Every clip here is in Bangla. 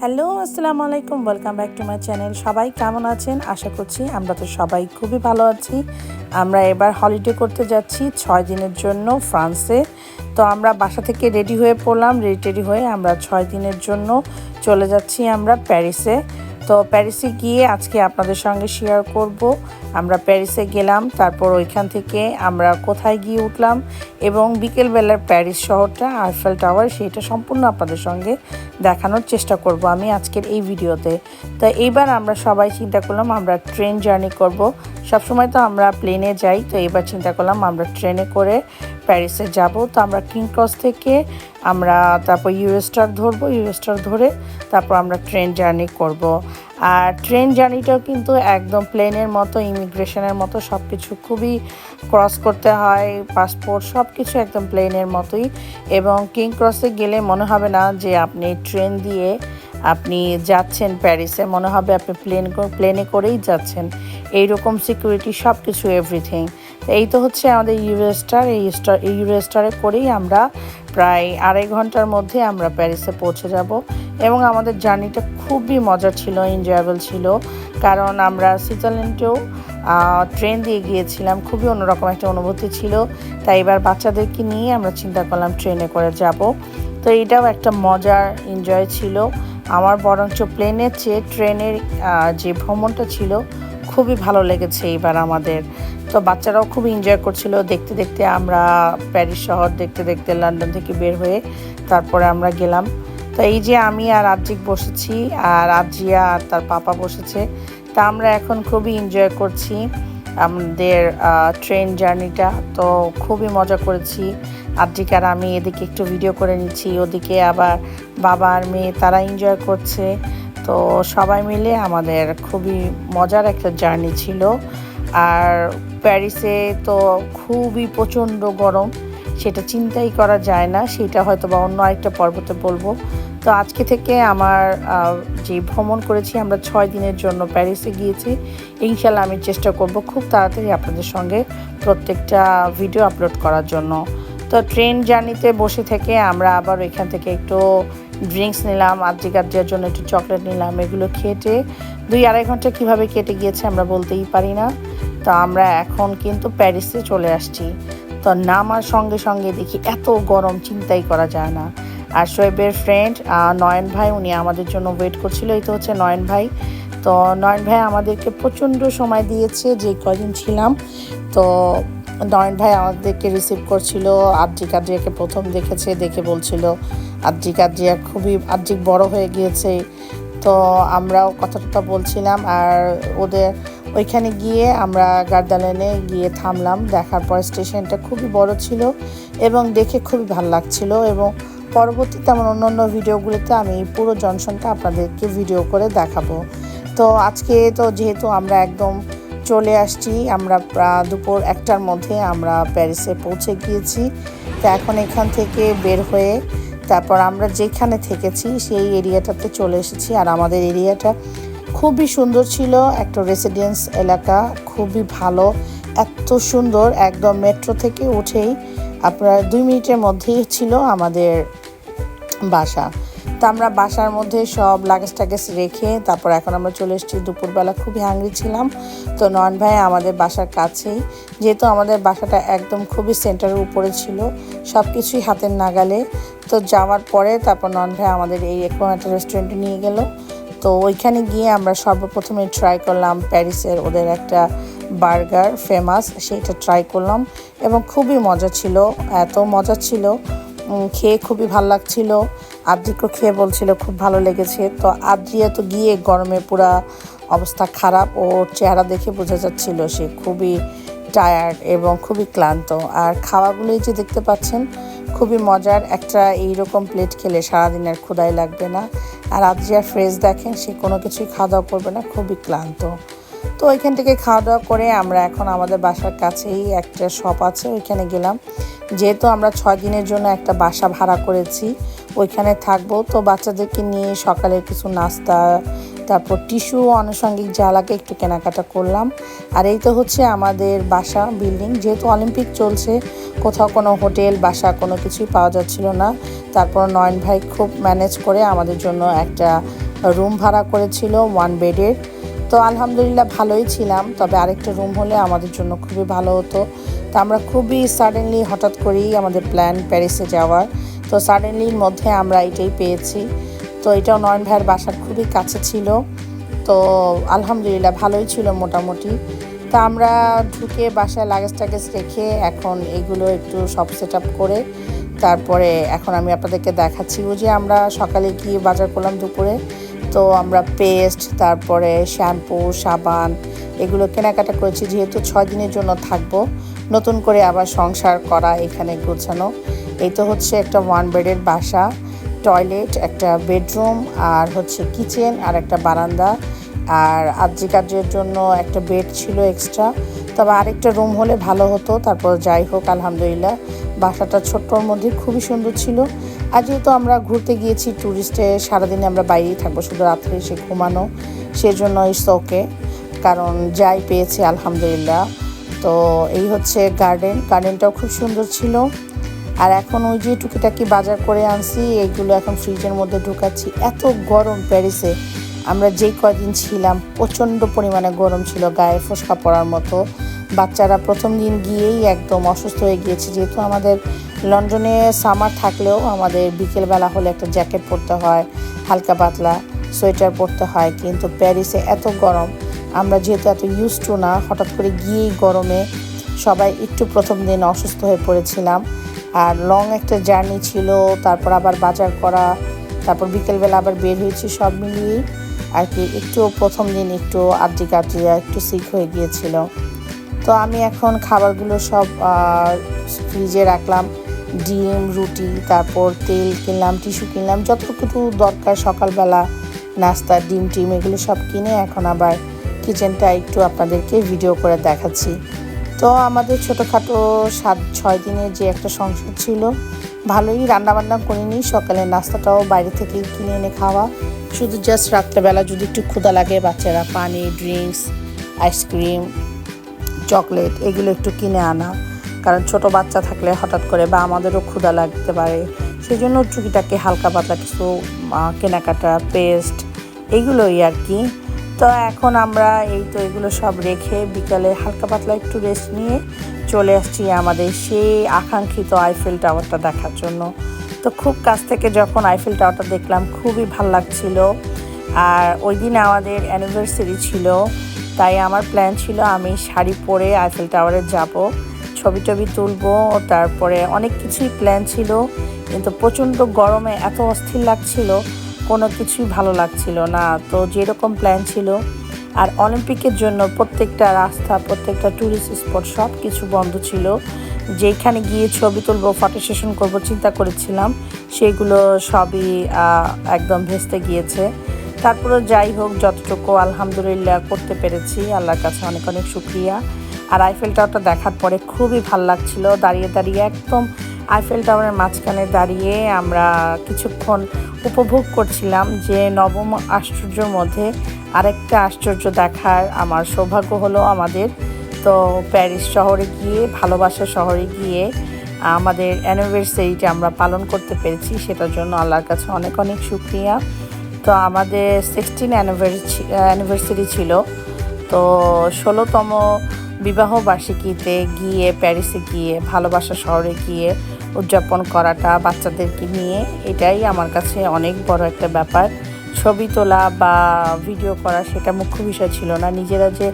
হ্যালো, আসসালামু আলাইকুম welcome back to my channel সবাই কেমন আছেন? আশা করছি আমরা তো সবাই খুবই ভালো আছি। আমরা এবার হলিডে করতে যাচ্ছি ছয় দিনের জন্য ফ্রান্সে। তো আমরা বাসা থেকে রেডি হয়ে পড়লাম। রেডি টেডি হয়ে আমরা ছয় দিনের জন্য চলে যাচ্ছি আমরা প্যারিসে। তো প্যারিসে গিয়ে আজকে আপনাদের সঙ্গে শেয়ার করব। আমরা প্যারিসে গেলাম, তারপর ওইখান থেকে আমরা কোথায় গিয়ে উঠলাম এবং বিকেলবেলার প্যারিস শহরটা, আইফেল টাওয়ার, সেটা সম্পূর্ণ আপনাদের সঙ্গে দেখানোর চেষ্টা করব আমি আজকের এই ভিডিওতে। তো এইবার আমরা সবাই চিন্তা করলাম আমরা ট্রেন জার্নি করব। সবসময় তো আমরা প্লেনে যাই, তো এবার চিন্তা করলাম আমরা ট্রেনে করে প্যারিসে যাব। তো আমরা কিং ক্রস থেকে আমরা তারপর ইউএসটার ধরবো ইউএসটার ধরে তারপর আমরা ট্রেন জার্নি করব। আর ট্রেন জার্নিটাও কিন্তু একদম প্লেনের মতো ইমিগ্রেশনের মতো সব কিছু খুবই ক্রস করতে হয় পাসপোর্ট সব কিছু একদম প্লেনের মতোই। এবং কিং ক্রসে গেলে মনে হবে না যে আপনি ট্রেন দিয়ে আপনি যাচ্ছেন প্যারিসে, মনে হবে আপনি প্লেন প্লেনে করেই যাচ্ছেন। এইরকম সিকিউরিটি সব কিছু এভরিথিং এই তো হচ্ছে আমাদের ইউএসটার এই স্টার এই ইউএসটারে করেই আমরা প্রায় আড়াই ঘণ্টার মধ্যে আমরা প্যারিসে পৌঁছে যাব। এবং আমাদের জার্নিটা খুবই মজার ছিল এনজয়েবল ছিল। কারণ আমরা সুইজারল্যান্ডেও ট্রেন দিয়ে গিয়েছিলাম, খুবই অন্যরকম একটা অনুভূতি ছিল। তাই এবার বাচ্চাদেরকে নিয়ে আমরা চিন্তা করলাম ট্রেনে করে যাব। তো এটাও একটা মজার এনজয় ছিল। আমার বরঞ্চ প্লেনের চেয়ে ট্রেনের যে ভ্রমণটা ছিল, খুবই ভালো লেগেছে এইবার আমাদের। তো বাচ্চারাও খুব এনজয় করছিল। দেখতে দেখতে আমরা প্যারিস শহর, দেখতে দেখতে লন্ডন থেকে বের হয়ে তারপরে আমরা গেলাম। তো এই যে আমি আর আজ্জিক বসেছি আর আজিয়া আর তার পাপা বসেছে, তা আমরা এখন খুবই এনজয় করছি আমাদের ট্রেন জার্নিটা তো খুবই মজা করেছি। আদ্রিক আর আমি এদিকে একটু ভিডিও করে নিচ্ছি। ওদিকে আবার বাবা আর মেয়ে তারা এনজয় করছে। তো সবাই মিলে আমাদের খুবই মজার একটা জার্নি ছিল। আর প্যারিসে তো খুবই প্রচণ্ড গরম, সেটা চিন্তাই করা যায় না, সেটা হয়তো বা অন্য আরেকটা পর্বতে বলব। তো আজকে থেকে আমার যে ভ্রমণ করেছি, আমরা ছয় দিনের জন্য প্যারিসে গিয়েছি। ইনশাল্লাহ আমি চেষ্টা করব খুব তাড়াতাড়ি আপনাদের সঙ্গে প্রত্যেকটা ভিডিও আপলোড করার জন্য। তো ট্রেন জার্নিতে বসে থেকে আমরা আবার এখান থেকে একটু ড্রিঙ্কস নিলাম আর্জি কার্জিয়ার জন্য একটু চকলেট নিলাম, এগুলো খেটে দুই আড়াই ঘণ্টা কীভাবে কেটে গিয়েছে আমরা বলতেই পারি না। তো আমরা এখন কিন্তু প্যারিসে চলে আসছি। তো নামার সঙ্গে সঙ্গে দেখি এত গরম, চিন্তাই করা যায় না। আর শোয়েবের ফ্রেন্ড নয়ন ভাই, উনি আমাদের জন্য ওয়েট করছিল। এই তো হচ্ছে নয়ন ভাই। তো নয়ন ভাই আমাদেরকে প্রচণ্ড সময় দিয়েছে, যে কদিন ছিলাম। তো নয়ন ভাই আমাদেরকে রিসিভ করছিল আর্জি কাজিয়াকে প্রথম দেখেছে, দেখে বলছিল আর্জি কাজিয়া খুবই আর্জিক বড় হয়ে গিয়েছে। তো আমরাও কথা টথা বলছিলাম, আর ওদের ওইখানে গিয়ে আমরা গার্দালেনে গিয়ে থামলাম। দেখার পর স্টেশনটা খুবই বড় ছিল এবং দেখে খুবই ভালো লাগছিল এবং পরবর্তীতে আমার অন্য অন্য ভিডিওগুলোতে আমি পুরো জনসনটা আপনাদেরকে ভিডিও করে দেখাবো। তো আজকে তো যেহেতু আমরা একদম চলে আসছি, আমরা দুপুর একটার মধ্যে আমরা প্যারিসে পৌঁছে গিয়েছি। তো এখন এখান থেকে বের হয়ে তারপর আমরা যেখানে থেকেছি সেই এরিয়াটাতে চলে এসেছি। আর আমাদের এরিয়াটা খুবই সুন্দর ছিল একটা রেসিডেন্স এলাকা, খুবই ভালো, এত সুন্দর, একদম মেট্রো থেকে উঠেই আপনার দুই মিনিটের মধ্যেই ছিল আমাদের বাসা। তো আমরা বাসার মধ্যে সব লাগেজ টাগেজ রেখে তারপর এখন আমরা চলে এসেছি। দুপুরবেলা খুবই হাঙ্গরি ছিলাম। তো নয়ন ভাই আমাদের বাসার কাছেই, যেহেতু আমাদের বাসাটা একদম খুবই সেন্টারের উপরে ছিল সব কিছুই হাতের নাগালে। তো যাওয়ার পরে তারপর নয়ন ভাই আমাদের এই কোনো একটা রেস্টুরেন্টে নিয়ে গেল। তো ওইখানে গিয়ে আমরা সর্বপ্রথমে ট্রাই করলাম প্যারিসের ওদের একটা বার্গার ফেমাস সেইটা ট্রাই করলাম এবং খুবই মজা ছিল, এত মজা ছিল। খেয়ে খুবই ভালো লাগছিল। আদ্রিকও খেয়ে বলছিল খুব ভালো লেগেছে। তো আদ্রিয়া তো গিয়ে গরমে পুরা অবস্থা খারাপ, ওর চেহারা দেখে বোঝা যাচ্ছিল সে খুবই টায়ার্ড এবং খুবই ক্লান্ত। আর খাওয়াগুলোই যে দেখতে পাচ্ছেন খুবই মজার একটা এইরকম প্লেট খেলে সারাদিন আর ক্ষুদাই লাগবে না। আর আদ্রিয়ার ফ্রেশ দেখেন, সে কোনো কিছুই খাওয়া দাওয়া করবে না, খুবই ক্লান্ত। তো ওইখান থেকে খাওয়া দাওয়া করে আমরা এখন আমাদের বাসার কাছেই একটা শপ আছে, ওইখানে গেলাম। যেহেতু আমরা ছয় দিনের জন্য একটা বাসা ভাড়া করেছি, ওইখানে থাকব। তো বাচ্চাদেরকে নিয়ে সকালে কিছু নাস্তা তারপর টিস্যু আনুষঙ্গিক জ্বালাকে একটু কেনাকাটা করলাম। আর এই তো হচ্ছে আমাদের বাসা বিল্ডিং। যেহেতু অলিম্পিক চলছে, কোথাও কোনো হোটেল, বাসা কোনো কিছুই পাওয়া যাচ্ছিল না। তারপর নয়ন ভাই খুব ম্যানেজ করে আমাদের জন্য একটা রুম ভাড়া করেছিল ওয়ান বেডের তো আলহামদুলিল্লাহ ভালোই ছিলাম, তবে আরেকটা রুম হলে আমাদের জন্য খুবই ভালো হতো। তো আমরা খুবই সাডেনলি হঠাৎ করেই আমাদের প্ল্যান প্যারিসে যাওয়ার। তো সাডেনলির মধ্যে আমরা এটাই পেয়েছি। তো এটাও নয়ন ভাইয়ের বাসার খুবই কাছে ছিল। তো আলহামদুলিল্লাহ ভালোই ছিল মোটামুটি। তা আমরা ঢুকে বাসায় লাগেজ টাগেজ রেখে এখন এগুলো একটু সব সেট করে তারপরে এখন আমি আপনাদেরকে দেখাচ্ছি। যে আমরা সকালে গিয়ে বাজার করলাম দুপুরে, তো আমরা পেস্ট তারপরে শ্যাম্পু সাবান এগুলো কেনাকাটা করেছি। যেহেতু ছয় দিনের জন্য থাকব, নতুন করে আবার সংসার করা এখানে গোছানো। এই তো হচ্ছে একটা ওয়ান বেডের বাসা। টয়লেট একটা বেডরুম আর হচ্ছে কিচেন আর একটা বারান্দা। আর আর্জি কার্যের জন্য একটা বেড ছিল এক্সট্রা তবে আরেকটা রুম হলে ভালো হতো, তারপর যাই হোক, আলহামদুলিল্লাহ। বাসাটা ছোট্টর মধ্যে খুবই সুন্দর ছিল। আর যেহেতু আমরা ঘুরতে গিয়েছি ট্যুরিস্টে সারাদিনে আমরা বাইরেই থাকব, শুধু রাত্রে এসে ঘুমানো। সেজন্য ইটস ওকে কারণ যাই পেয়েছি, আলহামদুলিল্লাহ। তো এই হচ্ছে গার্ডেন গার্ডেনটাও খুব সুন্দর ছিল। আর এখন ওই যে টুকিটাকি বাজার করে আনছি, এইগুলো এখন ফ্রিজের মধ্যে ঢুকাচ্ছি। এত গরম প্যারিসে। আমরা যেই কয়দিন ছিলাম, প্রচণ্ড পরিমাণে গরম ছিল, গায়ে ফোসকা পড়ার মতো। বাচ্চারা প্রথম দিন গিয়েই একদম অসুস্থ হয়ে গিয়েছে। যেহেতু আমাদের লন্ডনে সামার থাকলেও আমাদের বিকেলবেলা হলে একটা জ্যাকেট পরতে হয়, হালকা পাতলা সোয়েটার পরতে হয়। কিন্তু প্যারিসে এত গরম, আমরা যেহেতু এত ইউজ টু না, হঠাৎ করে গিয়েই গরমে সবাই একটু প্রথম দিন অসুস্থ হয়ে পড়েছিলাম। আর লং একটা জার্নি ছিল, তারপর আবার বাজার করা, তারপর বিকেলবেলা আবার বের হয়েছি সব মিলিয়েই আর কি, একটু প্রথম দিন একটু আর্জি কার্জিয়া একটু সিক হয়ে গিয়েছিল তো আমি এখন খাবারগুলো সব ফ্রিজে রাখলাম। ডিম, রুটি, তারপর তেল কিনলাম, টিস্যু কিনলাম, যতটুকু দরকার সকালবেলা, নাস্তা, ডিম, টিম, এগুলো সব কিনে এখন আবার কিচেনটা একটু আপনাদেরকে ভিডিও করে দেখাচ্ছি। তো আমাদের ছোটোখাটো সাত, ছয় দিনের যে একটা সংসার ছিল, ভালোই রান্নাবান্না করিনি, সকালে নাস্তাটাও বাইরে থেকে কিনে এনে খাওয়া। শুধু জাস্ট রাত্রেবেলা যদি একটু ক্ষুদা লাগে, বাচ্চারা পানি ড্রিঙ্কস আইসক্রিম চকলেট এগুলো একটু কিনে আনা। কারণ ছোট বাচ্চা থাকলে হঠাৎ করে বা আমাদেরও ক্ষুদা লাগতে পারে। সেই জন্য টুকিটাকে হালকা পাতলা কিছু কেনাকাটা পেস্ট এগুলোই আর কি। তো এখন আমরা এই তো এগুলো সব রেখে বিকালে হালকা পাতলা একটু রেস্ট নিয়ে চলে আসছি আমাদের সেই আকাঙ্ক্ষিত আইফেল টাওয়ারটা দেখার জন্য। তো খুব কাছ থেকে যখন আইফেল টাওয়ারটা দেখলাম, খুবই ভালো লাগছিল। আর ওই দিন আমাদের অ্যানিভার্সারি ছিল, তাই আমার প্ল্যান ছিল আমি শাড়ি পরে আইফেল টাওয়ারে যাব। ছবি টবি তুলবো, তারপরে অনেক কিছুই প্ল্যান ছিল, কিন্তু প্রচণ্ড গরমে এত অস্থির লাগছিল। কোনো কিছুই ভালো লাগছিল না। তো যেরকম প্ল্যান ছিল, আর অলিম্পিকের জন্য প্রত্যেকটা রাস্তা, প্রত্যেকটা ট্যুরিস্ট স্পট সব কিছু বন্ধ ছিল। যেখানে গিয়ে ছবি তুলবো ফটো সেশন করব চিন্তা করেছিলাম, সেগুলো সবই একদম ভেস্তে গিয়েছে। তারপরে যাই হোক, যতটুকু আলহামদুলিল্লাহ করতে পেরেছি, আল্লাহর কাছে অনেক অনেক শুক্রিয়া। আর আইফেল টাওয়ারটা দেখার পরে খুবই ভালো লাগছিল। দাঁড়িয়ে দাঁড়িয়ে একদম আইফেল টাওয়ারের মাঝখানে দাঁড়িয়ে আমরা কিছুক্ষণ উপভোগ করছিলাম যে নবম আশ্চর্যর মধ্যে আরেকটা আশ্চর্য দেখার আমার সৌভাগ্য হলো আমাদের। তো প্যারিস শহরে গিয়ে, ভালোবাসা শহরে গিয়ে, আমাদের অ্যানিভার্সারিটা আমরা পালন করতে পেরেছি। সেটার জন্য আল্লাহর কাছে অনেক অনেক শুক্রিয়া। তো আমাদের সিক্সটিন অ্যানিভার্সারি ছিল। তো ষোলোতম বিবাহ বার্ষিকীতে গিয়ে, প্যারিসে গিয়ে, ভালোবাসা শহরে গিয়ে উদযাপন করাটা বাচ্চাদেরকে নিয়ে, এটাই আমার কাছে অনেক বড় একটা ব্যাপার। ছবি তোলা বা ভিডিও করা সেটা মুখ্য বিষয় ছিল না। নিজেরা যে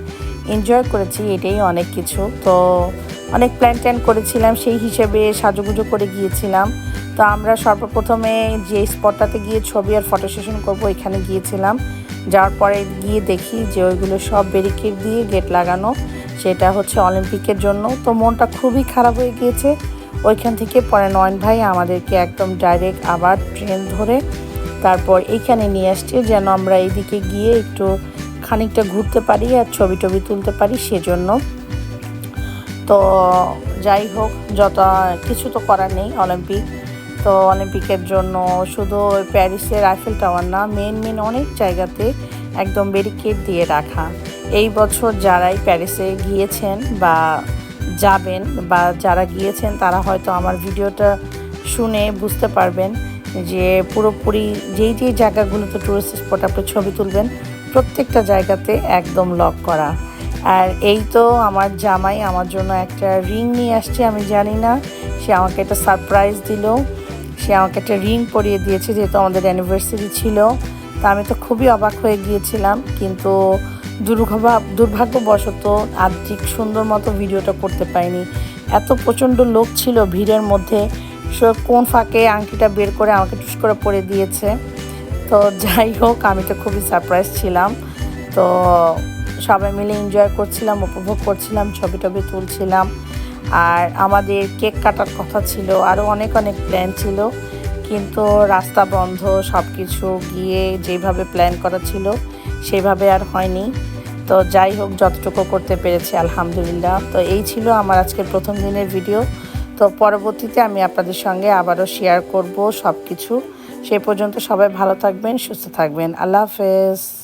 এনজয় করেছি এটাই অনেক কিছু। তো অনেক প্ল্যান ট্যান করেছিলাম, সেই হিসেবে সাজুগুজো করে গিয়েছিলাম। তো আমরা সর্বপ্রথমে যে স্পটটাতে গিয়ে ছবি আর ফটো সেশন করব এখানে গিয়েছিলাম। যাওয়ার পরে গিয়ে দেখি যে ওইগুলো সব ব্যারিকেড দিয়ে গেট লাগানো, সেটা হচ্ছে অলিম্পিকের জন্য। তো মনটা খুবই খারাপ হয়ে গিয়েছে। ওইখান থেকে পরে নয়ন ভাই আমাদেরকে একদম ডাইরেক্ট আবার ট্রেন ধরে তারপর এইখানে নিয়ে আসছে যেন আমরা এইদিকে গিয়ে একটু খানিকটা ঘুরতে পারি আর ছবি টবি তুলতে পারি সেজন্য। তো যাই হোক, যত কিছু তো করার নেই অলিম্পিক তো অলিম্পিকের জন্য শুধু প্যারিসের আইফেল টাওয়ার না মেন মেন অনেক জায়গাতে একদম ব্যারিকেড দিয়ে রাখা। এই বছর যারাই প্যারিসে গিয়েছেন বা যাবেন বা যারা গিয়েছেন তারা হয়তো আমার ভিডিওটা শুনে বুঝতে পারবেন যে পুরোপুরি যেই যেই জায়গাগুলোতে টুরিস্ট স্পট আপনি ছবি তুলবেন, প্রত্যেকটা জায়গাতে একদম লক করা। আর এই তো আমার জামাই আমার জন্য একটা রিং নিয়ে আসছে, আমি জানি না। সে আমাকে একটা সারপ্রাইজ দিল। সে আমাকে একটা রিং পরিয়ে দিয়েছে, যেহেতু আমাদের অ্যানিভার্সারি ছিল। তা আমি তো খুবই অবাক হয়ে গিয়েছিলাম, কিন্তু দুর্ভাগ্য, দুর্ভাগ্যবশত আর্থিক সুন্দর মতো ভিডিওটা করতে পারিনি। এত প্রচণ্ড লোক ছিল ভিড়ের মধ্যে। কোন ফাঁকে আংটিটা বের করে আমাকে টুস করে পরে দিয়েছে। তো যাই হোক, আমি তো খুবই সারপ্রাইজ ছিলাম। তো সবাই মিলে এনজয় করছিলাম, উপভোগ করছিলাম, ছবি টবি তুলছিলাম। আর আমাদের কেক কাটার কথা ছিল আরও অনেক অনেক প্ল্যান ছিল। কিন্তু রাস্তা বন্ধ সব কিছু গিয়ে যেভাবে প্ল্যান করা ছিল সেভাবে আর হয়নি। তো যাই হোক, যতটুকু করতে পেরেছি, আলহামদুলিল্লাহ। তো এই ছিল আমার আজকের প্রথম দিনের ভিডিও। তো পরবর্তীতে আমি আপনাদের সঙ্গে আবারও শেয়ার করব সব কিছু সে পর্যন্ত সবাই ভালো থাকবেন, সুস্থ থাকবেন। আল্লাহ হাফেজ।